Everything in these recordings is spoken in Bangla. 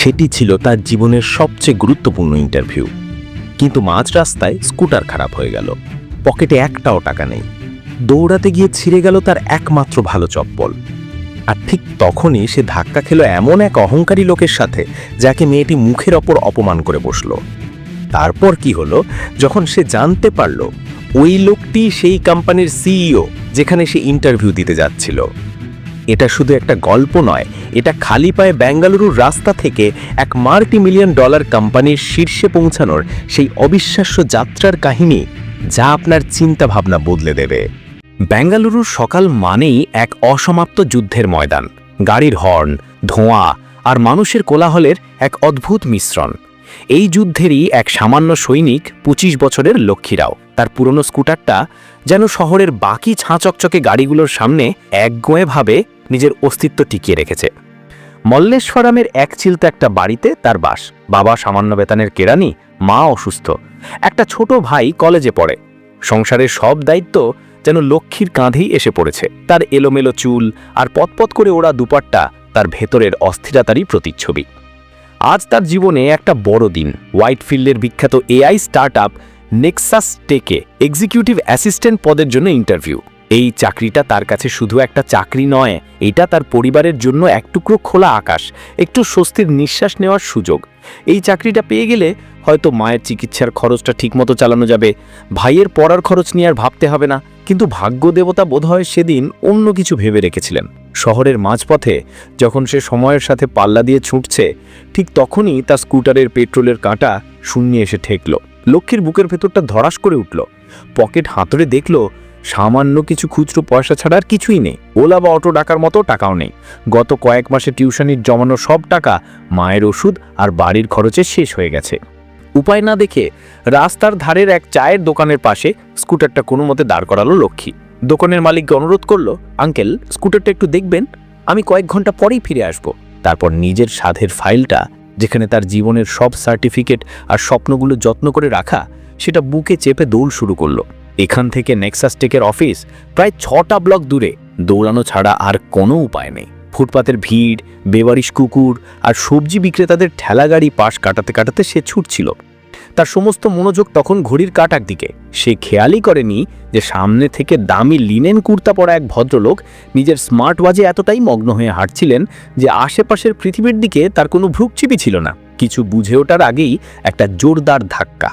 সেটি ছিল তার জীবনের সবচেয়ে গুরুত্বপূর্ণ ইন্টারভিউ কিন্তু মাঝ রাস্তায় স্কুটার খারাপ হয়ে গেল। পকেটে একটাও টাকা নেই। দৌড়াতে গিয়ে ছিঁড়ে গেল তার একমাত্র ভালো চপ্পল। আর ঠিক তখনই সে ধাক্কা খেলো এমন এক অহংকারী লোকের সাথে, যাকে মেয়েটি মুখের ওপর অপমান করে বসল। তারপর কি হলো? যখন সে জানতে পারল, ওই লোকটি সেই কোম্পানির সিইও যেখানে সে ইন্টারভিউ দিতে যাচ্ছিল। এটা শুধু একটা গল্প নয়, এটা খালি পায়ে বেঙ্গালুরুর রাস্তা থেকে এক মাল্টি মিলিয়ন ডলার কোম্পানির শীর্ষে পৌঁছানোর সেই অবিশ্বাস্য যাত্রার কাহিনী যা আপনার চিন্তা ভাবনা বদলে দেবে। বেঙ্গালুরুর সকাল মানেই এক অসমাপ্ত যুদ্ধের ময়দান, গাড়ির হর্ন, ধোঁয়া আর মানুষের কোলাহলের এক অদ্ভুত মিশ্রণ। এই যুদ্ধেরই এক সামান্য সৈনিক ২৫ বছরের লক্ষ্মীরাও, তার পুরনো স্কুটারটা যেন শহরের বাকি ছাঁচকচকে গাড়িগুলোর সামনে একগোয়েভাবে নিজের অস্তিত্ব টিকিয়ে রেখেছে। মল্লেশ্বরামের এক চিলতে একটা বাড়িতে তার বাস। বাবা সামান্য বেতনের কেরানি, মা অসুস্থ। একটা ছোট ভাই কলেজে পড়ে। সংসারের সব দায়িত্ব যেন লক্ষ্মীর কাঁধেই এসে পড়েছে। তার এলোমেলো চুল আর পতপত করে ওড়া দুপাট্টা তার ভেতরের অস্থিরতারই প্রতিচ্ছবি। আজ তার জীবনে একটা বড় দিন। হোয়াইটফিল্ডের বিখ্যাত এআই স্টার্টআপ নেক্সাস টেকে এক্সিকিউটিভ অ্যাসিস্ট্যান্ট পদের জন্য ইন্টারভিউ। এই চাকরিটা তার কাছে শুধু একটা চাকরি নয়, এটা তার পরিবারের জন্য এক টুকরো খোলা আকাশ, একটু স্বস্তির নিঃশ্বাস নেওয়ার সুযোগ। এই চাকরিটা পেয়ে গেলে হয়তো মায়ের চিকিৎসার খরচটা ঠিকমতো চালানো যাবে, ভাইয়ের পড়ার খরচ নিয়ে আর ভাবতে হবে না, কিন্তু ভাগ্য দেবতা বোধহয় সেদিন অন্য কিছু ভেবে রেখেছিলেন। শহরের মাঝপথে যখন সে সময়ের সাথে পাল্লা দিয়ে ছুটছে, ঠিক তখনই তার স্কুটারের পেট্রোলের কাঁটা শূন্যে এসে ঠেকল। লক্ষ্মীর বুকের ভেতরটা ধরাস করে উঠল। পকেট হাতড়ে দেখল সামান্য কিছু খুচরো পয়সা ছাড়া আর কিছুই নেই। ওলা বা অটো ডাকার মতো টাকাও নেই। গত কয়েক মাসে টিউশনির জমানো সব টাকা মায়ের ওষুধ আর বাড়ির খরচে শেষ হয়ে গেছে। উপায় না দেখে রাস্তার ধারের এক চায়ের দোকানের পাশে স্কুটারটা কোনো মতে দাঁড় করালো লক্ষ্মী। দোকানের মালিককে অনুরোধ করল, আঙ্কেল, স্কুটারটা একটু দেখবেন, আমি কয়েক ঘণ্টা পরেই ফিরে আসব। তারপর নিজের সাধের ফাইলটা, যেখানে তার জীবনের সব সার্টিফিকেট আর স্বপ্নগুলো যত্ন করে রাখা, সেটা বুকে চেপে দৌড় শুরু করল। এখান থেকে নেক্সাস টেকের অফিস প্রায় ছটা ব্লক দূরে। দৌড়ানো ছাড়া আর কোনো উপায় নেই। ফুটপাতের ভিড় বেবারিশ কুকুর আর সবজি বিক্রেতাদের ঠেলাগাড়ি পাশ কাটাতে কাটাতে সে ছুটছিল। তার সমস্ত মনোযোগ তখন ঘড়ির কাটার দিকে। সে খেয়ালই করেনি যে সামনে থেকে দামি লিনেন কুর্তা পরা এক ভদ্রলোক নিজের স্মার্ট ওয়াজে এতটাই মগ্ন হয়ে হাঁটছিলেন যে আশেপাশের পৃথিবীর দিকে তার কোনো ভ্রুকচিপি ছিল না। কিছু বুঝে ওঠার আগেই একটা জোরদার ধাক্কা।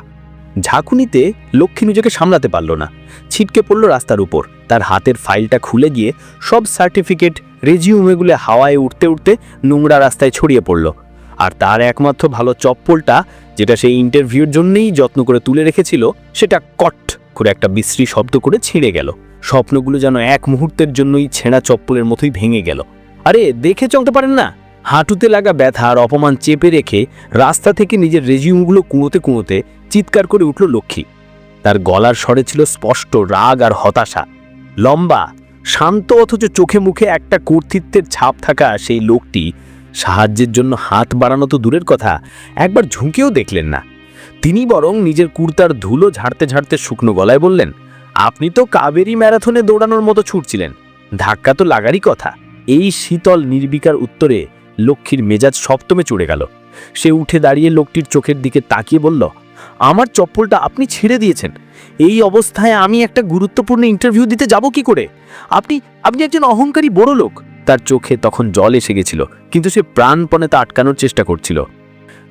ঝাঁকুনিতে লক্ষ্মী নিজেকে সামলাতে পারল না। ছিটকে পড়ল রাস্তার উপর। তার হাতের ফাইলটা খুলে গিয়ে সব সার্টিফিকেট, রেজিউমেগুলো হাওয়ায় উঠতে উঠতে নোংরা রাস্তায় ছড়িয়ে পড়ল। আর তার একমাত্র ভালো চপ্পলটা, যেটা সেই ইন্টারভিউর জন্যই যত্ন করে তুলে রেখেছিল, সেটা কট করে একটা বিশ্রী শব্দ করে ছিঁড়ে গেল। স্বপ্নগুলো যেন এক মুহূর্তের জন্যই ছেঁড়া চপ্পলের মতোই ভেঙে গেল। আরে, দেখে চলতে পারেন না? হাঁটুতে লাগা ব্যথা আর অপমান চেপে রেখে রাস্তা থেকে নিজের রেজিউমগুলো কুঁড়োতে কুঁড়োতে চিৎকার করে উঠল লক্ষ্মী। তার গলার স্বরে ছিল স্পষ্ট রাগ আর হতাশা। লম্বা, শান্ত অথচ চোখে মুখে একটা কর্তৃত্বের ছাপ থাকা সেই লোকটি সাহায্যের জন্য হাত বাড়ানো তো দূরের কথা, একবার ঝুঁকেও দেখলেন না। তিনি বরং নিজের কুর্তার ধুলো ঝাড়তে ঝাড়তে শুকনো গলায় বললেন, আপনি তো কাবেরি ম্যারাথনে দৌড়ানোর মতো ছুটছিলেন। ধাক্কা তো লাগারই কথা। এই শীতল নির্বিকার উত্তরে লক্ষ্মীর মেজাজ সপ্তমে চড়ে গেল। সে উঠে দাঁড়িয়ে লোকটির চোখের দিকে তাকিয়ে বলল আমার চপ্পলটা আপনি ছেড়ে দিয়েছেন। এই অবস্থায় আমি একটা গুরুত্বপূর্ণ ইন্টারভিউ দিতে যাব কি করে? আপনি আপনি একজন অহংকারী বড় লোক। তার চোখে তখন জল এসে গেছিল, কিন্তু সে প্রাণপণে তা আটকানোর চেষ্টা করছিল।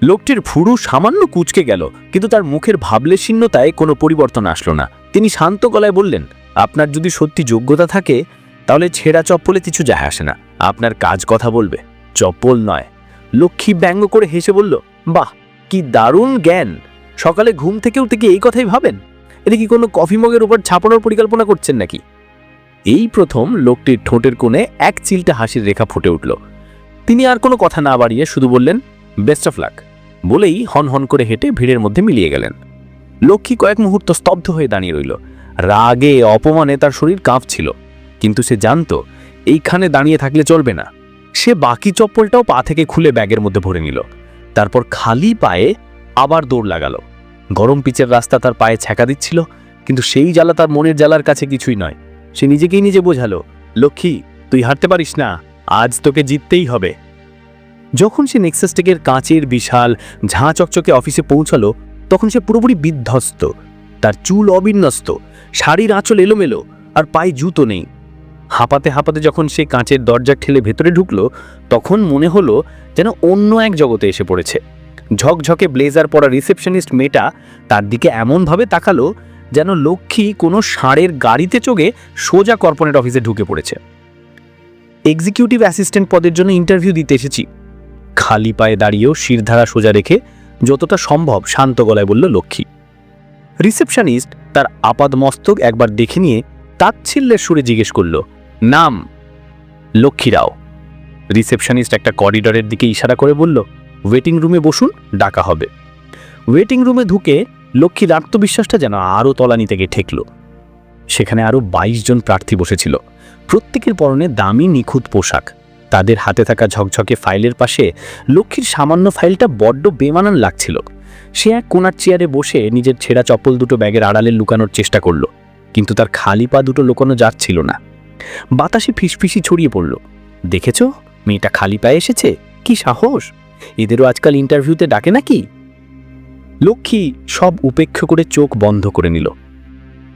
লোকটির ফুরু সামান্য কুচকে গেল, কিন্তু তার মুখের ভাবলেশীন্যতায় কোনো পরিবর্তন আসলো না। তিনি শান্ত গলায় বললেন, আপনার যদি সত্যি যোগ্যতা থাকে, তাহলে ছেঁড়া চপ্পলে কিছু যায় আসে না। আপনার কাজ কথা বলবে, চপ্পল নয়। লক্ষ্মী ব্যঙ্গ করে হেসে বলল, বাহ, কি দারুণ জ্ঞান! সকালে ঘুম থেকে উঠে কি এই কথাই ভাবেন? এটা কি কোনো কফি মগের উপর ছাপানোর পরিকল্পনা করছেন নাকি? এই প্রথম লোকটির ঠোঁটের কোণে এক চিলটা হাসির রেখা ফুটে উঠল। তিনি আর কোনো কথা না বাড়িয়ে শুধু বললেন, বেস্ট অফ লাক, বলেই হন হন করে হেঁটে ভিড়ের মধ্যে মিলিয়ে গেলেন। লক্ষ্মী কয়েক মুহূর্ত স্তব্ধ হয়ে দাঁড়িয়ে রইল। রাগে, অপমানে তার শরীর কাঁপছিল। কিন্তু সে জানতো, এইখানে দাঁড়িয়ে থাকলে চলবে না। সে বাকি চপ্পলটাও পা থেকে খুলে ব্যাগের মধ্যে ভরে নিল। তারপর খালি পায়ে আবার দৌড় লাগালো। গরম পিচের রাস্তা তার পায়ে ছ্যাঁকা দিচ্ছিল, কিন্তু সেই জ্বালা তার মনের জ্বালার কাছে কিছুই নয়। সে নিজেকেই নিজে বোঝালো, লক্ষ্মী, তুই হারতে পারিস না, আজ তোকে জিততেই হবে। যখন সে নেক্সাসটেকের কাঁচের বিশাল, ঝাঁ চকচকে অফিসে পৌঁছালো, তখন সে পুরোপুরি বিধ্বস্ত। তার চুল অবিন্যস্ত, শাড়ির আঁচল এলোমেলো, আর পায়ে জুতো নেই। হাঁপাতে হাঁপাতে যখন সে কাঁচের দরজা ঠেলে ভেতরে ঢুকলো, তখন মনে হলো যেন অন্য এক জগতে এসে পড়েছে। ঝকঝকে ব্লেজার পরা রিসেপশনিস্ট মেয়েটা তার দিকে এমনভাবে তাকালো যেন লক্ষ্মী কোনো ষাঁড়ের গাড়িতে চড়ে সোজা কর্পোরেট অফিসে ঢুকে পড়েছে। এক্সিকিউটিভ অ্যাসিস্ট্যান্ট পদের জন্য ইন্টারভিউ দিতে এসেছি। খালি পায়ে দাঁড়িয়েও শিরধারা সোজা রেখে যতটা সম্ভব শান্ত গলায় বলল লক্ষ্মী। রিসেপশনিস্ট তার আপাদ মস্তক একবার দেখে নিয়ে তাচ্ছিল্যের সুরে জিজ্ঞেস করল, নাম? লক্ষ্মী রাও রিসেপশনিস্ট একটা করিডরের দিকে ইশারা করে বলল ওয়েটিং রুমে বসুন, ডাকা হবে। ওয়েটিং রুমে ঢুকে লক্ষ্মীর আত্মবিশ্বাসটা যেন আরও তলানি থেকে ঠেকল। সেখানে আরও বাইশ জন প্রার্থী বসেছিল। প্রত্যেকের পরনে দামি নিখুঁত পোশাক। তাদের হাতে থাকা ঝকঝকে ফাইলের পাশে লক্ষ্মীর সামান্য ফাইলটা বড্ড বেমানান লাগছিল। সে এক কোনার চেয়ারে বসে নিজের ছেঁড়া চপ্পল দুটো ব্যাগের আড়ালে লুকানোর চেষ্টা করল। কিন্তু তার খালি পা দুটো লুকানো যাচ্ছিল না। বাতাসে ফিসফিসি ছড়িয়ে পড়ল। দেখেছ? মেয়েটা খালি পায়ে এসেছে? কি সাহস? এদেরও আজকাল ইন্টারভিউতে ডাকে নাকি? লক্ষ্মী সব উপেক্ষ করে চোখ বন্ধ করে নিল।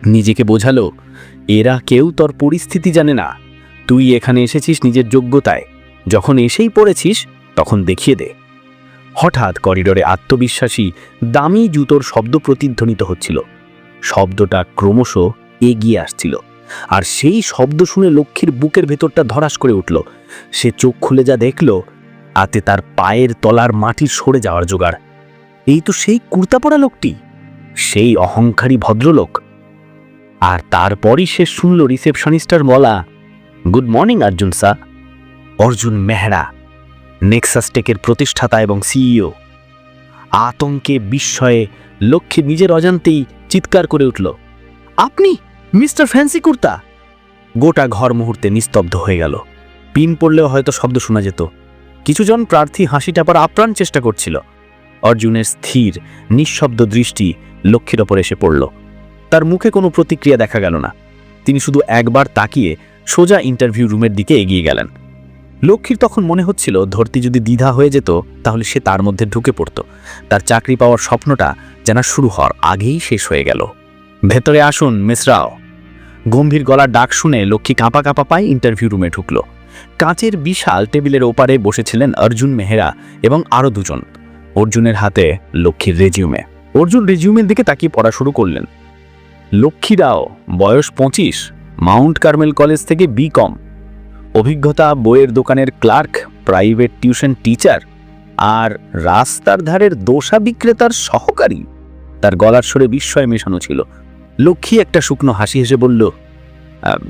নিজেকে বোঝালো, এরা কেউ তোর পরিস্থিতি জানে না। তুই এখানে এসেছিস নিজের যোগ্যতায়। যখন এসেই পড়েছিস, তখন দেখিয়ে দে। হঠাৎ করিডোরে আত্মবিশ্বাসী, দামি জুতোর শব্দ প্রতিধ্বনিত হচ্ছিল। শব্দটা ক্রমশ এগিয়ে আসছিল। আর সেই শব্দ শুনে লক্ষ্মীর বুকের ভেতরটা ধরাস করে উঠল। সে চোখ খুলে যা দেখল আতে তার পায়ের তলার মাটি সরে যাওয়ার জোগাড়। এই তো সেই কুর্তা পরা লোকটি, সেই অহংকারী ভদ্রলোক। আর তারপরই সে শুনল রিসেপশনিস্টার বলা, গুড মর্নিং, অর্জুন সা অর্জুন মেহরা টেকের প্রতিষ্ঠাতা এবং সিইও। আতঙ্কে, বিস্ময়ে, লক্ষ্মী নিজের অজান্তেই চিৎকার করে উঠল, আপনি মিস্টার ফ্যান্সি কুর্তা? গোটা ঘর মুহূর্তে নিস্তব্ধ হয়ে গেল। পিন পড়লেও হয়তো শব্দ শোনা যেত। কিছুজন প্রার্থী হাসি টাপার আপ্রাণ চেষ্টা করছিল। অর্জুনের স্থির, নিঃশব্দ দৃষ্টি লক্ষ্মীর ওপর এসে পড়ল। তার মুখে কোনো প্রতিক্রিয়া দেখা গেল না। তিনি শুধু একবার তাকিয়ে সোজা ইন্টারভিউ রুমের দিকে এগিয়ে গেলেন। লক্ষ্মীর তখন মনে হচ্ছিল, ধরতি যদি দ্বিধা হয়ে যেত, তাহলে সে তার মধ্যে ঢুকে পড়ত। তার চাকরি পাওয়ার স্বপ্নটা যেন শুরু হওয়ার আগেই শেষ হয়ে গেল। ভেতরে আসুন মিসরাও গম্ভীর গলার ডাক শুনে লক্ষ্মী কাঁপা কাঁপা পায় ইন্টারভিউ রুমে ঢুকল। কাঁচের বিশাল টেবিলের ওপারে বসেছিলেন অর্জুন মেহরা এবং আরও দুজন। অর্জুনের হাতে লক্ষ্মীর রেজিউমে। অর্জুন রেজিউমের দিকে তাকিয়ে পড়া শুরু করলেন। লক্ষ্মী রাও বয়স পঁচিশ মাউন্ট কার্মেল কলেজ থেকে বি কম অভিজ্ঞতা বইয়ের দোকানের ক্লার্ক প্রাইভেট টিউশন টিচার আর রাস্তার ধারের দোষা বিক্রেতার সহকারী। তার গলার স্বরে বিস্ময় মেশানো ছিল। লক্ষ্মী একটা শুকনো হাসি হেসে বলল "আহ,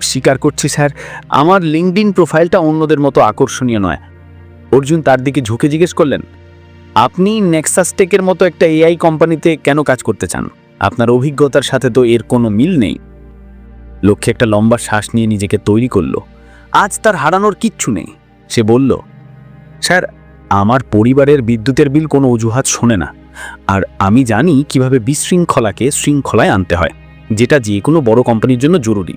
স্বীকার করছি, স্যার। আমার লিঙ্কডিন প্রোফাইলটা অন্যদের মতো আকর্ষণীয় নয়। অর্জুন, তার দিকে ঝুঁকে জিজ্ঞেস করলেন, আপনি নেক্সাস টেকের মতো একটা এআই কোম্পানিতে কেন কাজ করতে চান? আপনার অভিজ্ঞতার সাথে তো এর কোনো মিল নেই। লক্ষ্যে একটা লম্বা শ্বাস নিয়ে নিজেকে তৈরি করল। আজ তার হারানোর কিচ্ছু নেই। সে বলল, স্যার, আমার পরিবারের বিদ্যুতের বিল কোনো অজুহাত শোনে না। আর আমি জানি কীভাবে বিশৃঙ্খলাকে শৃঙ্খলায় আনতে হয়। যেটা যে কোনো বড় কোম্পানির জন্য জরুরি।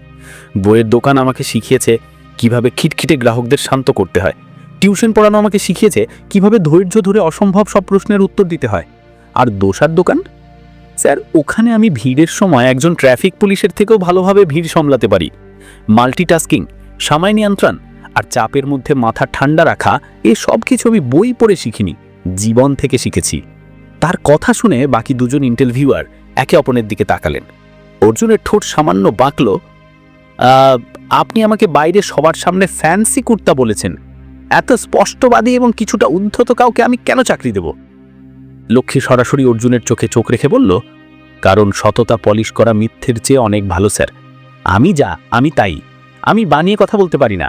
বইয়ের দোকান আমাকে শিখিয়েছে কীভাবে খিটখিটে গ্রাহকদের শান্ত করতে হয়। টিউশন পড়ানো আমাকে শিখিয়েছে কীভাবে ধৈর্য ধরে অসম্ভব সব প্রশ্নের উত্তর দিতে হয়। আর দোসার দোকান? স্যার, ওখানে আমি ভিড়ের সময় একজন ট্রাফিক পুলিশের থেকেও ভালোভাবে ভিড় সামলাতে পারি। মাল্টিটাস্কিং সময় নিয়ন্ত্রণ আর চাপের মধ্যে মাথা ঠান্ডা রাখা, এ সব কিছু আমি বই পড়ে শিখিনি, জীবন থেকে শিখেছি। তার কথা শুনে বাকি দুজন ইন্টারভিউয়ার একে অপরের দিকে তাকালেন। অর্জুনের ঠোঁট সামান্য বাঁকল আপনি আমাকে বাইরে সবার সামনে ফ্যান্সি কুর্তা বলেছেন। এত স্পষ্টবাদী এবং কিছুটা উদ্ধত কাউকে আমি কেন চাকরি দেব? লক্ষ্মী সরাসরি অর্জুনের চোখে চোখ রেখে বলল, কারণ সততা পলিশ করা মিথ্যের চেয়ে অনেক ভালো, স্যার। আমি যা, আমি তাই। আমি বানিয়ে কথা বলতে পারি না।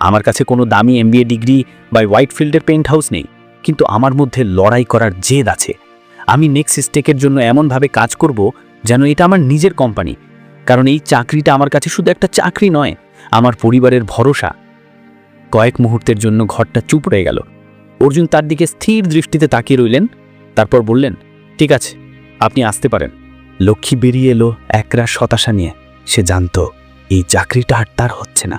আমার কাছে কোনো দামি এমবিএ ডিগ্রি বা হোয়াইট ফিল্ডের পেন্ট হাউস নেই, কিন্তু আমার মধ্যে লড়াই করার জেদ আছে। আমি নেক্সট স্টেকের জন্য এমনভাবে কাজ করব যেন এটা আমার নিজের কোম্পানি। কারণ এই চাকরিটা আমার কাছে শুধু একটা চাকরি নয়, আমার পরিবারের ভরসা। কয়েক মুহূর্তের জন্য ঘরটা চুপ রয়ে গেল। অর্জুন তার দিকে স্থির দৃষ্টিতে তাকিয়ে রইলেন, তারপর বললেন, ঠিক আছে, আপনি আসতে পারেন। লক্ষ্মী বেরিয়ে এলো একরাশ হতাশা নিয়ে। সে জানতো, এই চাকরিটা আর তার হচ্ছে না।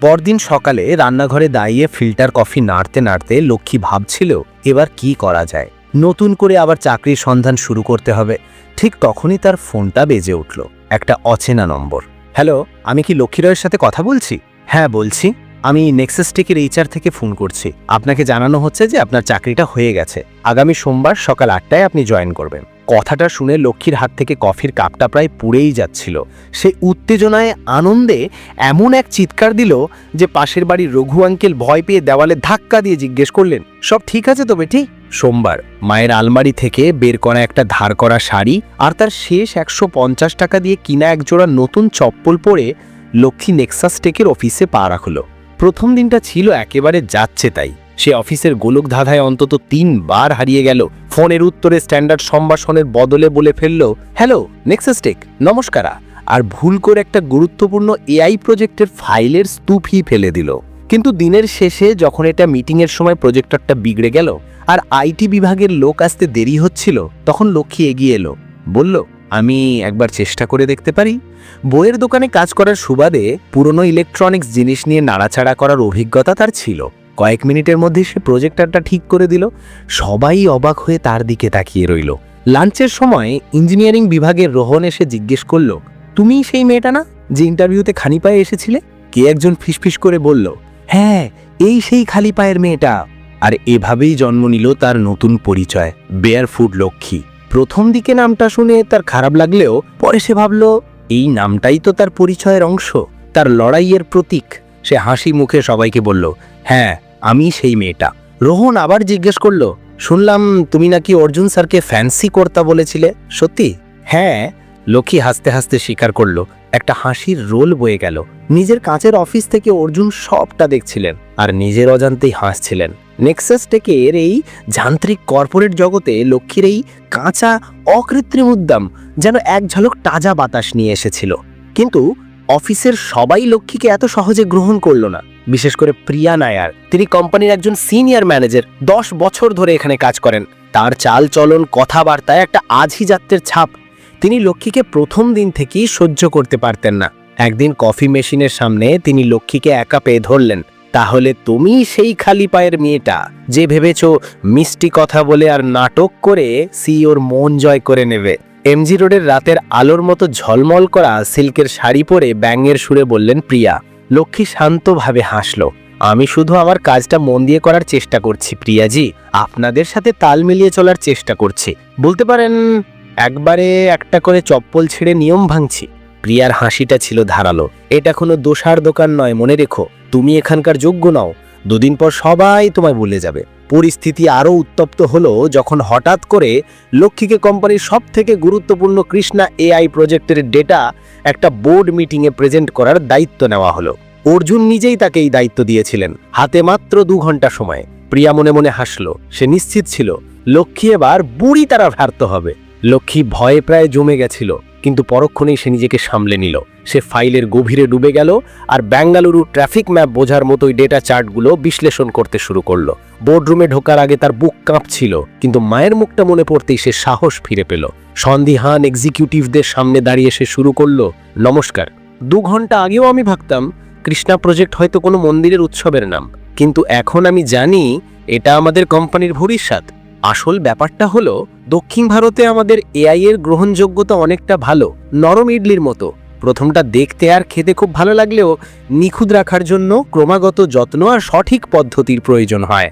পরদিন সকালে রান্নাঘরে দাঁড়িয়ে ফিল্টার কফি নাড়তে নাড়তে লক্ষ্মী ভাবছিল, এবার কি করা যায়? নতুন করে আবার চাকরির সন্ধান শুরু করতে হবে। ঠিক তখনই তার ফোনটা বেজে উঠল। একটা অচেনা নম্বর। হ্যালো, আমি কি লক্ষ্মী রয়ের সাথে কথা বলছি? হ্যাঁ বলছি। আমি নেক্সাস টেকের এইচআর থেকে ফোন করছি। আপনাকে জানানো হচ্ছে যে আপনার চাকরিটা হয়ে গেছে। আগামী সোমবার সকাল আটটায় আপনি জয়েন করবেন। কথাটা শুনে লক্ষ্মীর হাত থেকে কফির কাপটা প্রায় পুড়েই যাচ্ছিল। সে উত্তেজনায়, আনন্দে এমন এক চিৎকার দিল যে পাশের বাড়ির রঘু আঙ্কেল ভয় পেয়ে দেওয়ালে ধাক্কা দিয়ে জিজ্ঞেস করলেন, সব ঠিক আছে তো বেটি? সোমবার, মায়ের আলমারি থেকে বের করা একটা ধার করা শাড়ি আর তার শেষ একশো পঞ্চাশ টাকা দিয়ে কিনা একজোড়া নতুন চপ্পল পরে লক্ষ্মী নেক্সাস টেকের অফিসে পা রাখল। প্রথম দিনটা ছিল একেবারে যাচ্ছে তাই। সে অফিসের গোলক ধাঁধায় অন্তত তিনবার হারিয়ে গেল। ফোনের উত্তরে স্ট্যান্ডার্ড সম্ভাষণের বদলে বলে ফেলল, হ্যালো, নেক্সাস টেক, নমস্কারা। আর ভুল করে একটা গুরুত্বপূর্ণ এআই প্রজেক্টের ফাইলের স্তূপই ফেলে দিল। কিন্তু দিনের শেষে যখন এটা মিটিংয়ের সময় প্রজেক্টরটা বিগড়ে গেল আর আইটি বিভাগের লোক আসতে দেরি হচ্ছিল, তখন লক্ষ্মী এগিয়ে এলো। বলল, আমি একবার চেষ্টা করে দেখতে পারি। বইয়ের দোকানে কাজ করার সুবাদে পুরনো ইলেকট্রনিক্স জিনিস নিয়ে নাড়াচাড়া করার অভিজ্ঞতা তার ছিল। কয়েক মিনিটের মধ্যে সে প্রজেক্টরটা ঠিক করে দিল। সবাই অবাক হয়ে তার দিকে তাকিয়ে রইল। লাঞ্চের সময় ইঞ্জিনিয়ারিং বিভাগের রোহন এসে জিজ্ঞেস করল, তুমি সেই মেয়েটা না, যে ইন্টারভিউতে খানি পায়ে এসেছিলে? কে একজন ফিসফিস করে বলল হ্যাঁ এই সেই খালি পায়ের মেয়েটা। আর এভাবেই জন্ম নিল তার নতুন পরিচয় বেয়ার ফুড লক্ষ্মী। প্রথম দিকে নামটা শুনে তার খারাপ লাগলেও পরে সে ভাবল, এই নামটাই তো তার পরিচয়ের অংশ, তার লড়াইয়ের প্রতীক। সে হাসি মুখে সবাইকে বলল হ্যাঁ আমি সেই মেয়েটা। রোহন আবার জিজ্ঞেস করল, শুনলাম তুমি নাকি অর্জুন স্যারকে ফ্যান্সি কর্তা বলেছিলে? সত্যি? হ্যাঁ। লক্ষ্মী হাসতে হাসতে স্বীকার করল, একটা হাসির রোল বয়ে গেল। নিজের কাঁচের অফিস থেকে অর্জুন সবটা দেখছিলেন আর নিজের অজান্তেই হাসছিলেন। নেক্সাস টেকের এই যান্ত্রিক কর্পোরেট জগতে লক্ষ্মীর এই কাঁচা অকৃত্রিম উদ্যম যেন এক ঝলক তাজা বাতাস নিয়ে এসেছিল। কিন্তু অফিসের সবাই লক্ষ্মীকে এত সহজে গ্রহণ করল না। বিশেষ করে প্রিয়া নায়ার, তিনি কোম্পানির একজন সিনিয়র ম্যানেজার, দশ বছর ধরে এখানে কাজ করেন। তার চাল চলন কথাবার্তায় একটা আঝিজাত্যের ছাপ। তিনি লক্ষ্মীকে প্রথম দিন থেকেই সহ্য করতে পারতেন না। একদিন কফি মেশিনের সামনে তিনি লক্ষ্মীকে একা পেয়ে ধরলেন। তাহলে তুমি সেই খালি পায়ের মেয়েটা যে ভেবেছ মিষ্টি কথা বলে আর নাটক করে সিওর মন জয় করে নেবে। এমজি রোডের রাতের আলোর মতো ঝলমল করা সিল্কের শাড়ি পরে ব্যাঙের সুরে বললেন প্রিয়া। লক্ষ্মী শান্তভাবে হাসল। আমি শুধু আমার কাজটা মন দিয়ে করার চেষ্টা করছি প্রিয়াজি। আপনাদের সাথে তাল মিলিয়ে চলার চেষ্টা করছি। বলতে পারেন, একবারে একটা করে চপ্পল ছেড়ে নিয়ম ভাঙছি। প্রিয়ার হাসিটা ছিল ধারালো। এটা কোনো দোষার দোকান নয়, মনে রেখো। তুমি এখানকার যোগ্য নাও। দুদিন পর সবাই তোমায় বলে যাবে। পরিস্থিতি আরও উত্তপ্ত হলো যখন হঠাৎ করে লক্ষ্মীকে কোম্পানির সব থেকে গুরুত্বপূর্ণ কৃষ্ণা এআই প্রজেক্টের ডেটা একটা বোর্ড মিটিংয়ে প্রেজেন্ট করার দায়িত্ব নেওয়া হলো। অর্জুন নিজেই তাকে এই দায়িত্ব দিয়েছিলেন, হাতে মাত্র দু ঘণ্টা সময়। প্রিয়া মনে মনে হাসলো, সে নিশ্চিত ছিল, লক্ষ্মী এবার বুড়ি তারা ভ্যার্ত হবে। লক্ষ্মী ভয়ে প্রায় জমে গেছিল। কিন্তু পরক্ষণেই সে নিজেকে সামলে নিল। সে ফাইলের গভীরে ডুবে গেল আর বেঙ্গালুরু ট্রাফিক ম্যাপ বোঝার মতোই ডেটা চার্টগুলো বিশ্লেষণ করতে শুরু করল। বোর্ডরুমে ঢোকার আগে তার বুক কাঁপছিল, কিন্তু মায়ের মুখটা মনে পড়তেই সে সাহস ফিরে পেল। সন্দিহান এক্সিকিউটিভদের সামনে দাঁড়িয়ে সে শুরু করল, নমস্কার। দু ঘণ্টা আগেও আমি ভাবতাম কৃষ্ণা প্রজেক্ট হয়তো কোনো মন্দিরের উৎসবের নাম। কিন্তু এখন আমি জানি এটা আমাদের কোম্পানির ভবিষ্যৎ। আসল ব্যাপারটা হলো, দক্ষিণ ভারতে আমাদের এআই এর গ্রহণযোগ্যতা অনেকটা ভালো, নরম ইডলির মতো। প্রথমটা দেখতে আর খেতে খুব ভালো লাগলেও নিখুঁত রাখার জন্য ক্রমাগত যত্ন আর সঠিক পদ্ধতির প্রয়োজন হয়।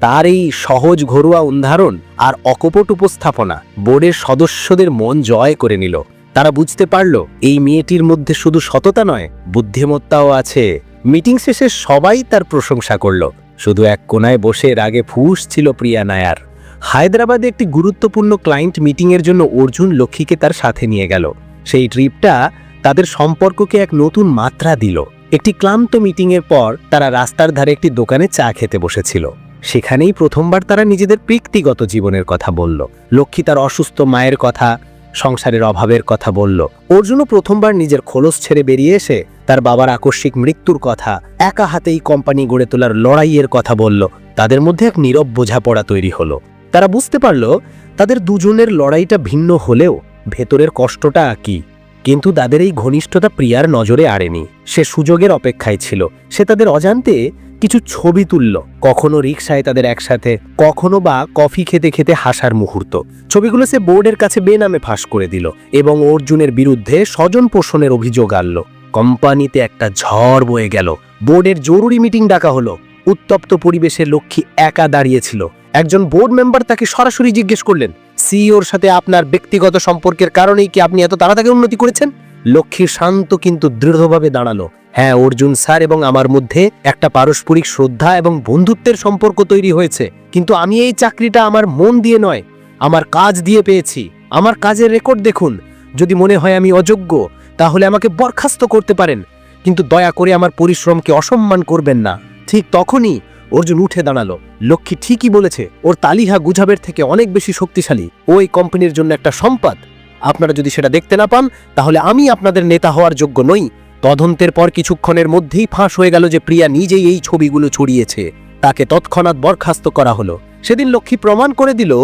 তার এই সহজ ঘরোয়া উদাহরণ আর অকপট উপস্থাপনা বোর্ডের সদস্যদের মন জয় করে নিল। তারা বুঝতে পারল, এই মেয়েটির মধ্যে শুধু সততা নয়, বুদ্ধিমত্তাও আছে। মিটিং শেষে সবাই তার প্রশংসা করল। শুধু এক কোনায় বসে রাগে ফুস ছিল প্রিয়া নায়ার। হায়দ্রাবাদে একটি গুরুত্বপূর্ণ ক্লায়েন্ট মিটিংয়ের জন্য অর্জুন লক্ষ্মীকে তার সাথে নিয়ে গেল। সেই ট্রিপটা তাদের সম্পর্ককে এক নতুন মাত্রা দিল। একটি ক্লান্ত মিটিংয়ের পর তারা রাস্তার ধারে একটি দোকানে চা খেতে বসেছিল। সেখানেই প্রথমবার তারা নিজেদের ব্যক্তিগত জীবনের কথা বলল। লক্ষ্মী তার অসুস্থ মায়ের কথা, সংসারের অভাবের কথা বলল। অর্জুনও প্রথমবার নিজের খোলস ছেড়ে বেরিয়ে এসে তার বাবার আকস্মিক মৃত্যুর কথা, একা হাতেই কোম্পানি গড়ে তোলার লড়াইয়ের কথা বলল। তাদের মধ্যে এক নীরব বোঝাপড়া তৈরি হলো। তারা বুঝতে পারল তাদের দুজনের লড়াইটা ভিন্ন হলেও ভেতরের কষ্টটা কি। কিন্তু তাদের এই ঘনিষ্ঠতা প্রিয়ার নজরে আড়েনি। সে সুযোগের অপেক্ষায় ছিল। সে তাদের অজান্তে কিছু ছবি তুলল। কখনো রিকশায় তাদের একসাথে, কখনো বা কফি খেতে খেতে হাসার মুহূর্ত। ছবিগুলো সে বোর্ডের কাছে বেনামে ফাঁস করে দিল এবং অর্জুনের বিরুদ্ধে স্বজন পোষণের অভিযোগ আনল। কোম্পানিতে একটা ঝড় বয়ে গেল। বোর্ডের জরুরি মিটিং ডাকা হলো। উত্তপ্ত পরিবেশে লক্ষ্মী একা দাঁড়িয়েছিল একজন বোর্ড মেম্বার তাকে সরাসরি জিজ্ঞেস করলেন সিইওর সাথে আপনার ব্যক্তিগত সম্পর্কের কারণেই কি আপনি এত তাড়াতাড়ি উন্নতি করেছেন? লক্ষ্মী শান্ত কিন্তু দৃঢ়ভাবে দাঁড়াল। হ্যাঁ অর্জুন স্যার এবং আমার মধ্যে একটা পারস্পরিক শ্রদ্ধা এবং বন্ধুত্বের সম্পর্ক তৈরি হয়েছে। কিন্তু আমি এই চাকরিটা আমার মন দিয়ে নয়, আমার কাজ দিয়ে পেয়েছি। আমার কাজের রেকর্ড দেখুন। যদি মনে হয় আমি অযোগ্য, তাহলে আমাকে বরখাস্ত করতে পারেন। কিন্তু দয়া করে আমার পরিশ্রমকে অসম্মান করবেন না। ঠিক তখনই অর্জুন উঠে দাঁড়াল। লক্ষ্মী ঠিকই বলেছে, ওর তালিহা গুজাবের থেকে অনেক বেশি শক্তিশালী। ওই কোম্পানির জন্য একটা সম্পদ। আপনারা যদি সেটা দেখতে না পান, তাহলে আমি আপনাদের নেতা হওয়ার যোগ্য নই। তদন্তের পর কিছুক্ষণের মধ্যেই ফাঁস হয়ে গেল যে প্রিয়া নিজেই এই ছবিগুলো ছড়িয়েছে। তাকে তৎক্ষণাৎ বরখাস্ত করা হলো। সেদিন লক্ষ্মী প্রমাণ করে দিল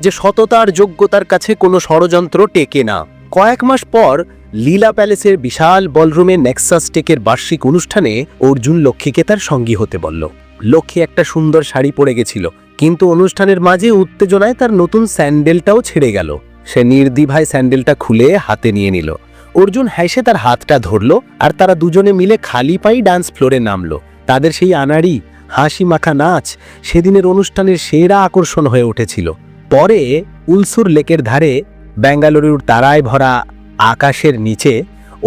যে সততার যোগ্যতার কাছে কোনো ষড়যন্ত্র টেকে না। কয়েক মাস পর লীলা প্যালেসের বিশাল বলরুমে নেক্সাস টেকের বার্ষিক অনুষ্ঠানে অর্জুন লক্ষ্মীকে তার সঙ্গী হতে বলল। লক্ষ্মী একটা সুন্দর শাড়ি পরে গেছিল, কিন্তু অনুষ্ঠানের মাঝে উত্তেজনায় তার নতুন স্যান্ডেলটাও ছেড়ে গেল। সে নির্দ্বিধায় স্যান্ডেলটা খুলে হাতে নিয়ে নিল। অর্জুন হেসে তার হাতটা ধরলো আর তারা দুজনে মিলে খালি পাই ডান্স ফ্লোরে নামলো। তাদের সেই আনাড়ি, হাসি মাখা নাচ সেদিনের অনুষ্ঠানের সেরা আকর্ষণ হয়ে উঠেছিল। পরে উলসুর লেকের ধারে বেঙ্গালুরুর তারায় ভরা আকাশের নিচে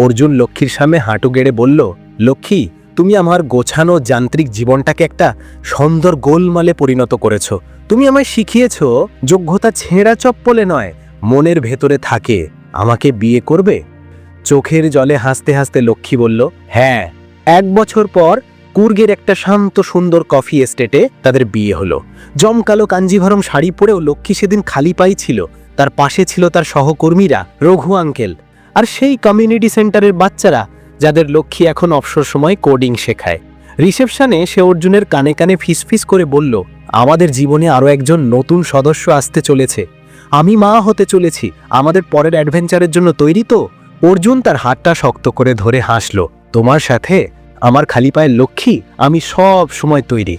অর্জুন লক্ষ্মীর সামনে হাঁটু গেড়ে বলল, লক্ষ্মী তুমি আমার গোছানো যান্ত্রিক জীবনটাকে একটা সুন্দর গোলমালে পরিণত করেছ। তুমি আমায় শিখিয়েছ যোগ্যতা ছেঁড়া চপ্পলে নয়, মনের ভেতরে থাকে। আমাকে বিয়ে করবে? চোখের জলে হাসতে হাসতে লক্ষ্মী বলল হ্যাঁ এক বছর পর কুর্গের একটা শান্ত সুন্দর কফি এস্টেটে তাদের বিয়ে হলো। জমকালো কাঞ্জিভরম শাড়ি পরেও লক্ষ্মী সেদিন খালি পাই ছিল। তার পাশে ছিল তার সহকর্মীরা, রঘু আঙ্কেল। আর সেই কমিউনিটি সেন্টারের বাচ্চারা যাদের লক্ষ্মী এখন অবসর সময় কোডিং শেখায়। রিসেপশনে সে অর্জুনের কানে কানে ফিসফিস করে বলল, আমাদের জীবনে আরও একজন নতুন সদস্য আসতে চলেছে। আমি মা হতে চলেছি, আমাদের পরের অ্যাডভেঞ্চারের জন্য তৈরি তো। অর্জুন তার হাতটা শক্ত করে ধরে হাসল, তোমার সাথে আমার খালি পায়ের লক্ষ্মী, আমি সব সময় তৈরি।